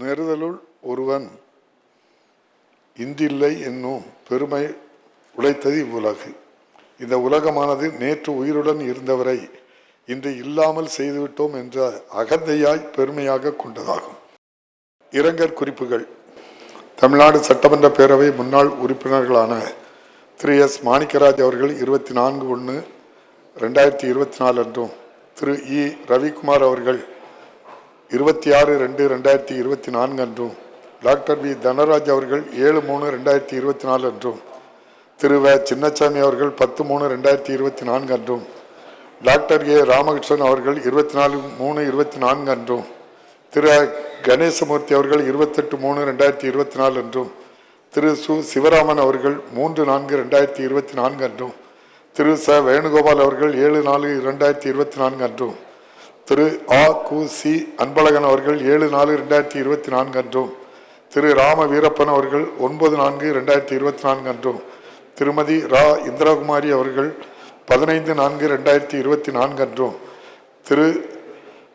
நேருதலுள் ஒருவன் இன்றில்லை என்னும் பெருமை உழைத்தது இவ்வுலகு. இந்த உலகமானது நேற்று உயிருடன் இருந்தவரை இன்று இல்லாமல் செய்துவிட்டோம் என்ற அகந்தையாய் பெருமையாக கொண்டதாகும். இரங்கற் குறிப்புகள். தமிழ்நாடு சட்டமன்ற பேரவை முன்னாள் உறுப்பினர்களான திரு எஸ். மாணிக்கராஜ் அவர்கள் இருபத்தி நான்கு ஒன்று ரெண்டாயிரத்தி இருபத்தி நாலு அன்றும் திரு இ. ரவிக்குமார் அவர்கள் இருபத்தி ஆறு ரெண்டு ரெண்டாயிரத்தி இருபத்தி நான்கு அன்றும் டாக்டர் வி. தனராஜ் அவர்கள் ஏழு மூணு ரெண்டாயிரத்தி இருபத்தி நாலு அன்றும் திரு. வ. சின்னசாமி அவர்கள் பத்து மூணு ரெண்டாயிரத்தி இருபத்தி நான்கு அன்றும் டாக்டர் ஏ. ராமகிருஷ்ணன் அவர்கள் இருபத்தி நாலு மூணு இருபத்தி நான்கு அன்றும் திரு. கணேசமூர்த்தி அவர்கள் இருபத்தெட்டு மூணு ரெண்டாயிரத்தி இருபத்தி நாலு அன்றும் திரு. சு. சிவராமன் அவர்கள் மூன்று நான்கு ரெண்டாயிரத்தி இருபத்தி நான்கு அன்றும் திரு. ச. வேணுகோபால் அவர்கள் ஏழு நாலு ரெண்டாயிரத்தி இருபத்தி நான்கு அன்றும் திரு ஆ கு சி அன்பழகன் அவர்கள் ஏழு நாலு ரெண்டாயிரத்தி இருபத்தி நான்கு அன்றும் திரு ராம வீரப்பன் அவர்கள் ஒன்பது நான்கு ரெண்டாயிரத்தி இருபத்தி நான்கு அன்றும் திருமதி ரா இந்திராகுமாரி அவர்கள் பதினைந்து நான்கு ரெண்டாயிரத்தி இருபத்தி நான்கு அன்றும் திரு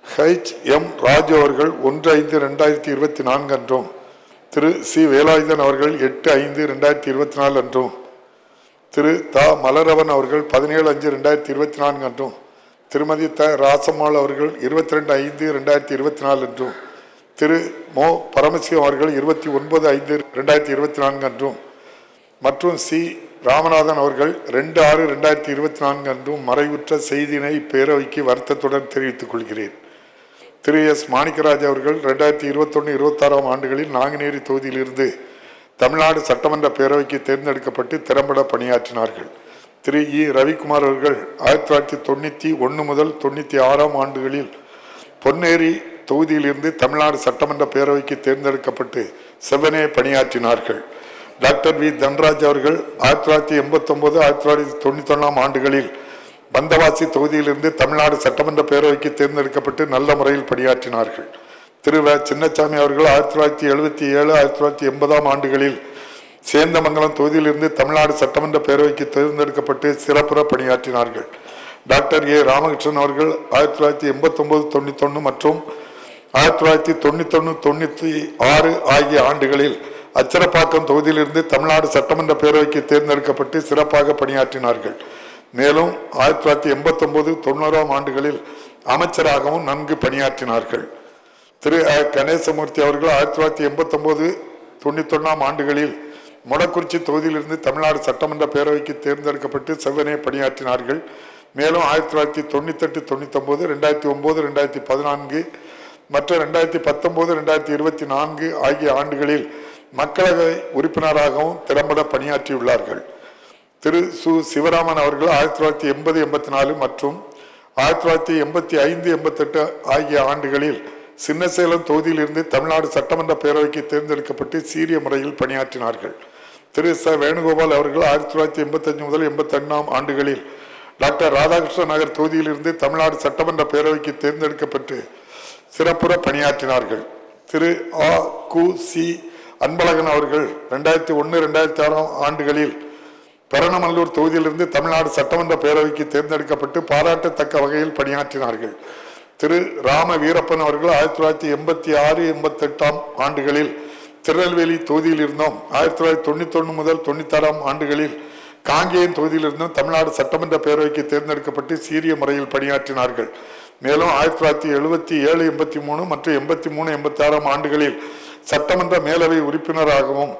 ஹெச் எம் ராஜ் அவர்கள் ஒன்று ஐந்து ரெண்டாயிரத்தி இருபத்தி நான்கு அன்றும் திரு சி வேலாயுதன் அவர்கள் எட்டு ஐந்து ரெண்டாயிரத்தி இருபத்தி நாலு அன்றும் திரு த மலரவன் அவர்கள் பதினேழு அஞ்சு ரெண்டாயிரத்தி இருபத்தி நான்கு அன்றும் திருமதி த ராசம்மாள் அவர்கள் இருபத்தி ரெண்டு ஐந்து ரெண்டாயிரத்தி இருபத்தி நாலு அன்றும் திரு மோ பரமசிவம் அவர்கள் இருபத்தி ஒன்பது ஐந்து ரெண்டாயிரத்தி இருபத்தி நான்கு அன்றும் மற்றும் சி ராமநாதன் அவர்கள் ரெண்டு ஆறு ரெண்டாயிரத்தி இருபத்தி நான்கு அன்றும் மறைவுற்ற செய்தியினை பேரவைக்கு வருத்தத்துடன் தெரிவித்துக் கொள்கிறேன். திரு எஸ் மாணிக்கராஜ் அவர்கள் ரெண்டாயிரத்தி இருபத்தொன்று இருபத்தாறாம் ஆண்டுகளில் நாங்குநேரி தொகுதியிலிருந்து தமிழ்நாடு சட்டமன்ற பேரவைக்கு தேர்ந்தெடுக்கப்பட்டு திறம்பட பணியாற்றினார்கள். திரு இ. ரவிக்குமார் அவர்கள் ஆயிரத்தி தொள்ளாயிரத்தி தொண்ணூற்றி ஒன்று முதல் தொண்ணூற்றி ஆறாம் ஆண்டுகளில் பொன்னேரி தொகுதியிலிருந்து தமிழ்நாடு சட்டமன்ற பேரவைக்கு தேர்ந்தெடுக்கப்பட்டு செவ்வனே பணியாற்றினார்கள். Doctor V. தன்ராஜ் அவர்கள் ஆயிரத்தி தொள்ளாயிரத்தி எண்பத்தொம்போது ஆயிரத்தி தொள்ளாயிரத்தி தொண்ணூத்தொன்னாம் ஆண்டுகளில் பந்தவாசி தொகுதியிலிருந்து தமிழ்நாடு சட்டமன்ற பேரவைக்கு தேர்ந்தெடுக்கப்பட்டு நல்ல முறையில் பணியாற்றினார்கள். திரு. வ. சின்னசாமி அவர்கள் ஆயிரத்தி தொள்ளாயிரத்தி எழுபத்தி ஏழு ஆயிரத்தி தொள்ளாயிரத்தி எண்பதாம் ஆண்டுகளில் சேந்தமங்கலம் தொகுதியிலிருந்து தமிழ்நாடு சட்டமன்ற பேரவைக்கு தேர்ந்தெடுக்கப்பட்டு சிறப்புற பணியாற்றினார்கள். Doctor A. ராமகிருஷ்ணன் அவர்கள் ஆயிரத்தி தொள்ளாயிரத்தி எண்பத்தொன்பது தொண்ணூத்தொன்று மற்றும் ஆயிரத்தி தொள்ளாயிரத்தி தொண்ணூத்தொன்று தொண்ணூற்றி ஆறு ஆகிய ஆண்டுகளில் அச்சரப்பாக்கம் தொகுதியிலிருந்து தமிழ்நாடு சட்டமன்ற பேரவைக்கு தேர்ந்தெடுக்கப்பட்டு சிறப்பாக பணியாற்றினார்கள். மேலும் ஆயிரத்தி தொள்ளாயிரத்தி எண்பத்தொன்பது தொண்ணூறாம் ஆண்டுகளில் அமைச்சராகவும் நன்கு பணியாற்றினார்கள். திரு. கணேசமூர்த்தி அவர்கள் ஆயிரத்தி தொள்ளாயிரத்தி எண்பத்தொன்பது தொண்ணூத்தொன்னாம் ஆண்டுகளில் மொடக்குறிச்சி தொகுதியிலிருந்து தமிழ்நாடு சட்டமன்ற பேரவைக்கு தேர்ந்தெடுக்கப்பட்டு செவ்வனே பணியாற்றினார்கள். மேலும் ஆயிரத்தி தொள்ளாயிரத்தி தொண்ணூத்தெட்டு தொண்ணூத்தொன்பது ரெண்டாயிரத்தி ஒன்பது ரெண்டாயிரத்தி பதினான்கு மற்ற ரெண்டாயிரத்தி பத்தொன்பது ரெண்டாயிரத்தி இருபத்தி நான்கு ஆகிய ஆண்டுகளில் மக்களவை உறுப்பினராகவும் திறம்பட பணியாற்றியுள்ளார்கள். திரு. சு. சிவராமன் அவர்கள் ஆயிரத்தி தொள்ளாயிரத்தி எண்பது எண்பத்தி நாலு மற்றும் ஆயிரத்தி தொள்ளாயிரத்தி எண்பத்தி ஐந்து எண்பத்தெட்டு ஆகிய ஆண்டுகளில் சின்னசேலம் தொகுதியிலிருந்து தமிழ்நாடு சட்டமன்ற பேரவைக்கு தேர்ந்தெடுக்கப்பட்டு சீரிய முறையில் பணியாற்றினார்கள். திரு ச. வேணுகோபால் அவர்கள் ஆயிரத்தி தொள்ளாயிரத்தி எண்பத்தஞ்சு முதல் எண்பத்தொன்னாம் ஆண்டுகளில் டாக்டர் ராதாகிருஷ்ண நகர் தொகுதியிலிருந்து தமிழ்நாடு சட்டமன்ற பேரவைக்கு தேர்ந்தெடுக்கப்பட்டு சிறப்புற பணியாற்றினார்கள். திரு ஆ. கு. சி. அன்பழகன் அவர்கள் ரெண்டாயிரத்தி ஒன்று ரெண்டாயிரத்தி ஆறாம் ஆண்டுகளில் பெரணமல்லூர் தொகுதியிலிருந்து தமிழ்நாடு சட்டமன்ற பேரவைக்கு தேர்ந்தெடுக்கப்பட்டு பாராட்டத்தக்க வகையில் பணியாற்றினார்கள். திரு ராம வீரப்பன் அவர்கள் ஆயிரத்தி தொள்ளாயிரத்தி எண்பத்தி ஆறு எண்பத்தெட்டாம் ஆண்டுகளில் திருநெல்வேலி தொகுதியில் இருந்தோம் ஆயிரத்தி தொள்ளாயிரத்தி தொண்ணூத்தொன்று முதல் தொண்ணூத்தாறாம் ஆண்டுகளில் காங்கேயம் தொகுதியிலிருந்தும் தமிழ்நாடு சட்டமன்ற பேரவைக்கு தேர்ந்தெடுக்கப்பட்டு சீரிய முறையில் பணியாற்றினார்கள். மேலும் ஆயிரத்தி தொள்ளாயிரத்தி எழுபத்தி ஏழு எண்பத்தி மூணு மற்றும் எண்பத்தி மூணு எண்பத்தி ஆறாம் ஆண்டுகளில் சட்டமன்ற மேலவை உறுப்பினராகவும்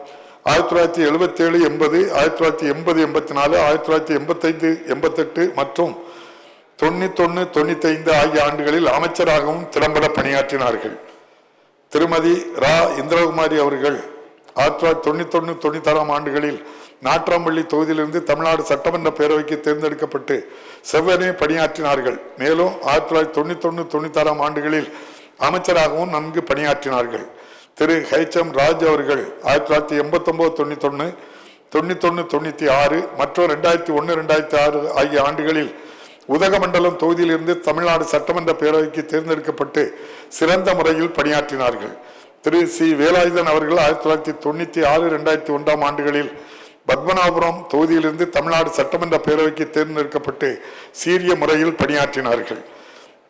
ஆயிரத்தி தொள்ளாயிரத்தி எழுபத்தி ஏழு எண்பது ஆயிரத்தி தொள்ளாயிரத்தி எண்பது எண்பத்தி நாலு ஆயிரத்தி தொள்ளாயிரத்தி எண்பத்தைந்து எண்பத்தெட்டு மற்றும் தொண்ணூத்தொன்னு தொண்ணூத்தைந்து ஆகிய ஆண்டுகளில் அமைச்சராகவும் திறம்பட பணியாற்றினார்கள். திருமதி ரா. இந்திரகுமாரி அவர்கள் ஆயிரத்தி தொள்ளாயிரத்தி தொண்ணூத்தொன்னு தொண்ணூத்தாறாம் ஆண்டுகளில் நாற்றாம்பள்ளி தொகுதியிலிருந்து தமிழ்நாடு சட்டமன்ற பேரவைக்கு தேர்ந்தெடுக்கப்பட்டு செவ்வனே பணியாற்றினார்கள். மேலும் ஆயிரத்தி தொள்ளாயிரத்தி தொண்ணூத்தொன்னு தொண்ணூத்தாறாம் ஆண்டுகளில் அமைச்சராகவும் நன்கு பணியாற்றினார்கள். திரு. ஹெச். எம். ராஜ் அவர்கள் ஆயிரத்தி தொள்ளாயிரத்தி எண்பத்தொன்பது தொண்ணூத்தொன்னு தொண்ணூத்தொன்னு தொண்ணூத்தி ஆறு மற்றும் ரெண்டாயிரத்தி ஒன்று ரெண்டாயிரத்தி ஆறு ஆகிய ஆண்டுகளில் உதகமண்டலம் தொகுதியிலிருந்து தமிழ்நாடு சட்டமன்ற பேரவைக்கு தேர்ந்தெடுக்கப்பட்டு சிறந்த முறையில் பணியாற்றினார்கள். திரு. சி. வேலாயுதன் அவர்கள் ஆயிரத்தி தொள்ளாயிரத்தி தொண்ணூத்தி ஆறு ரெண்டாயிரத்தி ஒன்றாம் ஆண்டுகளில் பத்மநாபுரம் தொகுதியிலிருந்து தமிழ்நாடு சட்டமன்ற பேரவைக்கு தேர்ந்தெடுக்கப்பட்டு சீரிய முறையில் பணியாற்றினார்கள்.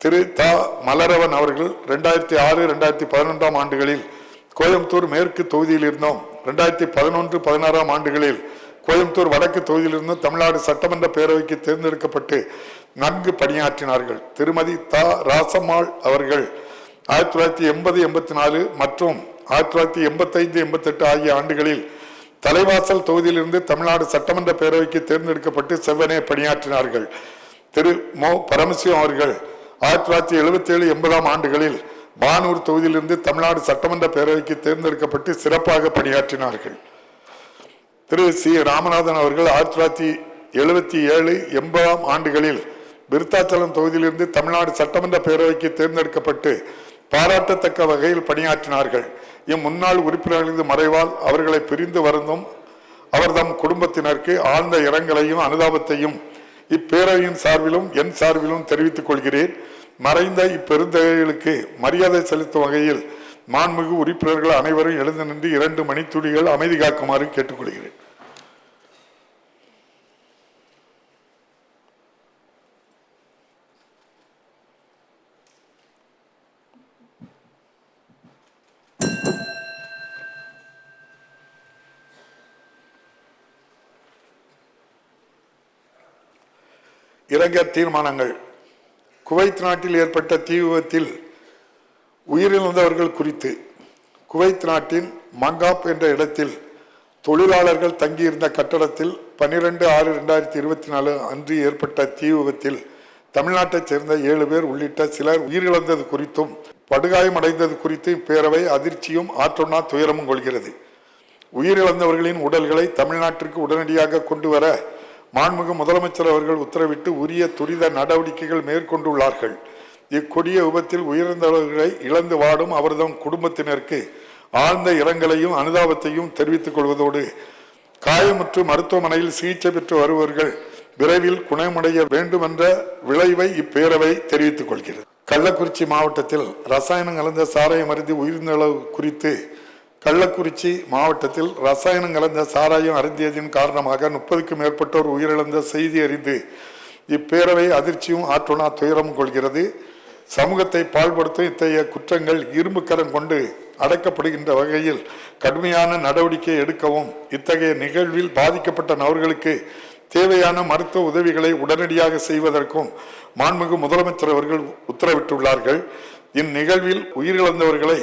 திரு. த. மலரவன் அவர்கள் ரெண்டாயிரத்தி ஆறு ரெண்டாயிரத்தி பதினொன்றாம் ஆண்டுகளில் கோயம்புத்தூர் மேற்கு தொகுதியில் இருந்தோம் ரெண்டாயிரத்தி பதினொன்று பதினாறாம் ஆண்டுகளில் கோயம்புத்தூர் வடக்கு தொகுதியிலிருந்து தமிழ்நாடு சட்டமன்ற பேரவைக்கு தேர்ந்தெடுக்கப்பட்டு நன்கு பணியாற்றினார்கள். திருமதி த. ராசம்மாள் அவர்கள் ஆயிரத்தி தொள்ளாயிரத்தி எண்பது எண்பத்தி நாலு மற்றும் ஆயிரத்தி தொள்ளாயிரத்தி எண்பத்தைந்து எண்பத்தெட்டு ஆகிய ஆண்டுகளில் தலைவாசல் தொகுதியிலிருந்து தமிழ்நாடு சட்டமன்ற பேரவைக்கு தேர்ந்தெடுக்கப்பட்டு செவ்வனே பணியாற்றினார்கள். திரு. மோ. பரமசிவம் அவர்கள் ஆயிரத்தி தொள்ளாயிரத்தி எழுபத்தி ஏழு எண்பதாம் ஆண்டுகளில் பானூர் தொகுதியிலிருந்து தமிழ்நாடு சட்டமன்ற பேரவைக்கு தேர்ந்தெடுக்கப்பட்டு சிறப்பாக பணியாற்றினார்கள். திரு. சி. ராமநாதன் அவர்கள் ஆயிரத்தி தொள்ளாயிரத்தி எழுபத்தி ஏழு எண்பதாம் ஆண்டுகளில் விருத்தாச்சலம் தொகுதியிலிருந்து தமிழ்நாடு சட்டமன்ற பேரவைக்கு தேர்ந்தெடுக்கப்பட்டு பாராட்டத்தக்க வகையில் பணியாற்றினார்கள். இம்முன்னாள் உறுப்பினர்களது மறைவால் அவர்களை பிரிந்து வருந்தும் அவர்தம் குடும்பத்தினருக்கு ஆழ்ந்த இரங்கலையும் அனுதாபத்தையும் இப்பேரவையின் சார்பிலும் என் சார்பிலும் தெரிவித்துக் கொள்கிறேன். மறைந்த இப்பெருந்தகைகளுக்கு மரியாதை செலுத்தும் வகையில் மாண்புமிகு உறுப்பினர்கள் அனைவரும் எழுந்து நின்று இரண்டு மணித்துளிகள் அமைதி காக்குமாறு கேட்டுக்கொள்கிறேன். இறங்க தீர்மானங்கள். குவைத் நாட்டில் ஏற்பட்ட தீ விபத்தில் உயிரிழந்தவர்கள் குறித்து குவைத் நாட்டின் மங்காப் என்ற இடத்தில் தொழிலாளர்கள் தங்கியிருந்த கட்டடத்தில் பன்னிரெண்டு ஆறு ரெண்டாயிரத்தி இருபத்தி நாலு அன்று ஏற்பட்ட தீ விபத்தில் தமிழ்நாட்டைச் சேர்ந்த ஏழு பேர் உள்ளிட்ட சிலர் உயிரிழந்தது குறித்தும் படுகாயமடைந்தது குறித்து இப்பேரவை அதிர்ச்சியும் ஆற்றொன்னா துயரமும் கொள்கிறது. உயிரிழந்தவர்களின் உடல்களை தமிழ்நாட்டிற்கு உடனடியாக கொண்டு வர மாண்புமிகு முதலமைச்சர் அவர்கள் உத்தரவிட்டு உரிய துரித நடவடிக்கைகள் மேற்கொண்டுள்ளார்கள். இக்கொடிய விபத்தில் உயிரிழந்தவர்களை இழந்து வாடும் அவர்தம் குடும்பத்தினருக்கு ஆழ்ந்த இரங்கலையும் அனுதாபத்தையும் தெரிவித்துக் கொள்வதோடு காயமுற்று மருத்துவமனையில் சிகிச்சை பெற்று வருபவர்கள் விரைவில் குணமடைய வேண்டும் என்ற விளைவை இப்பேரவை தெரிவித்துக் கொள்கிறது. கள்ளக்குறிச்சி மாவட்டத்தில் ரசாயனம் கலந்த சாராயம் அருந்தி உயிர்ந்தளவு குறித்து கள்ளக்குறிச்சி மாவட்டத்தில் ரசாயனம் கலந்த சாராயம் அருந்தியதின் காரணமாக முப்பதுக்கும் மேற்பட்டோர் உயிரிழந்த செய்தி அறிந்து இப்பேரவை அதிர்ச்சியும் ஆற்றுணா துயரமும் கொள்கிறது. சமூகத்தை பாழ்படுத்தும் இத்தகைய குற்றங்கள் இரும்பு கரம் கொண்டு அடைக்கப்படுகின்ற வகையில் கடுமையான நடவடிக்கை எடுக்கவும் இத்தகைய நிகழ்வில் பாதிக்கப்பட்ட நபர்களுக்கு தேவையான மருத்துவ உதவிகளை உடனடியாக செய்வதற்கும் மாண்புமிகு முதலமைச்சர் அவர்கள் உத்தரவிட்டுள்ளார்கள். இந்நிகழ்வில் உயிரிழந்தவர்களை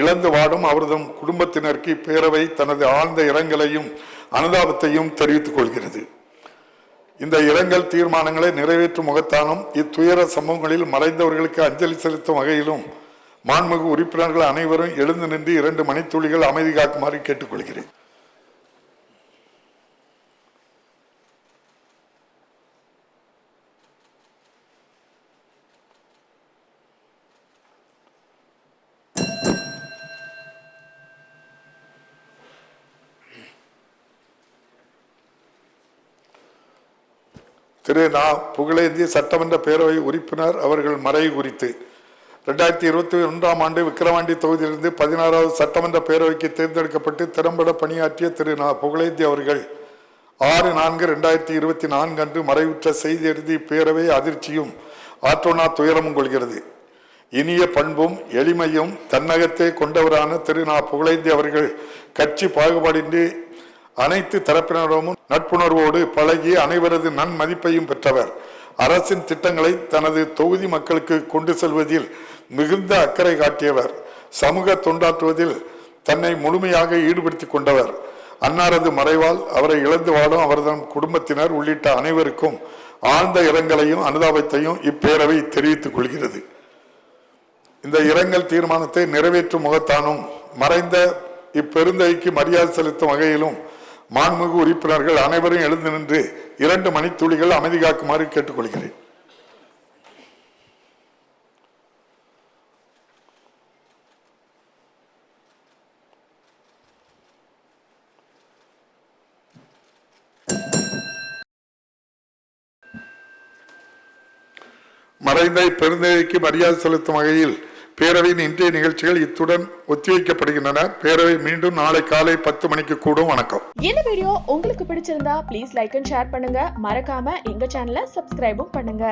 இழந்து வாடும் அவரதும் குடும்பத்தினருக்கு இப்பேரவை தனது ஆழ்ந்த இரங்கலையும் அனுதாபத்தையும் தெரிவித்துக் கொள்கிறது. இந்த இரங்கல் தீர்மானங்களை நிறைவேற்றும் முகத்தானும் இத்துயர சம்பவங்களில் மறைந்தவர்களுக்கு அஞ்சலி செலுத்தும் வகையிலும் மாண்புமிகு உறுப்பினர்கள் அனைவரும் எழுந்து நின்று இரண்டு மணித்துளிகள் அமைதி காக்குமாறு கேட்டுக்கொள்கிறேன். திரு நா புகழேந்தி சட்டமன்ற பேரவை உறுப்பினர் அவர்கள் மறைவு குறித்து. ரெண்டாயிரத்தி இருபத்தி ஒன்றாம் ஆண்டு விக்கிரவாண்டி தொகுதியிலிருந்து பதினாறாவது சட்டமன்ற பேரவைக்கு தேர்ந்தெடுக்கப்பட்டு திறம்பட பணியாற்றிய திரு நா புகழேந்தி அவர்கள் ஆறு நான்கு ரெண்டாயிரத்தி இருபத்தி நான்கு அன்று மறைவுற்ற செய்தி எழுதி பேரவை அதிர்ச்சியும் ஆற்றோனா துயரமும் கொள்கிறது. இனிய பண்பும் எளிமையும் தன்னகத்தை கொண்டவரான திரு நா புகழேந்தி அவர்கள் கட்சி பாகுபாடின்றி அனைத்து தரப்பினரும் நட்புணர்வோடு பழகி அனைவரது நன்மதிப்பையும் பெற்றவர். அரசின் திட்டங்களை தனது தொகுதி மக்களுக்கு கொண்டு செல்வதில் மிகுந்த அக்கறை காட்டியவர். சமூக தொண்டாற்றுவதில் தன்னை முழுமையாக ஈடுபடுத்திக் கொண்டவர். அன்னாரது மறைவால் அவரை இழந்து வாடும் அவரது குடும்பத்தினர் உள்ளிட்ட அனைவருக்கும் ஆழ்ந்த இரங்கலையும் அனுதாபத்தையும் இப்பேரவை தெரிவித்துக் கொள்கிறது. இந்த இரங்கல் தீர்மானத்தை நிறைவேற்றும் முகத்தானும் மறைந்த இப்பெருந்தைக்கு மரியாதை செலுத்தும் வகையிலும் மாண்புமிகு உறுப்பினர்கள் அனைவரும் எழுந்து நின்று இரண்டு மணித்துளிகள் அமைதி காக்குமாறு கேட்டுக்கொள்கிறேன். மறைந்த பெருந்தகைக்கு மரியாதை செலுத்தும் வகையில் பேரவையின் இன்றைய நிகழ்ச்சிகள் இத்துடன் ஒத்திவைக்கப்படுகின்றன. பேரவை மீண்டும் நாளை காலை பத்து மணிக்கு கூடும். வணக்கம். இந்த வீடியோ உங்களுக்கு பிடிச்சிருந்தா ப்ளீஸ் லைக் அண்ட் ஷேர் பண்ணுங்க. மறக்காம எங்க சேனலை சப்ஸ்கிரைபும் பண்ணுங்க.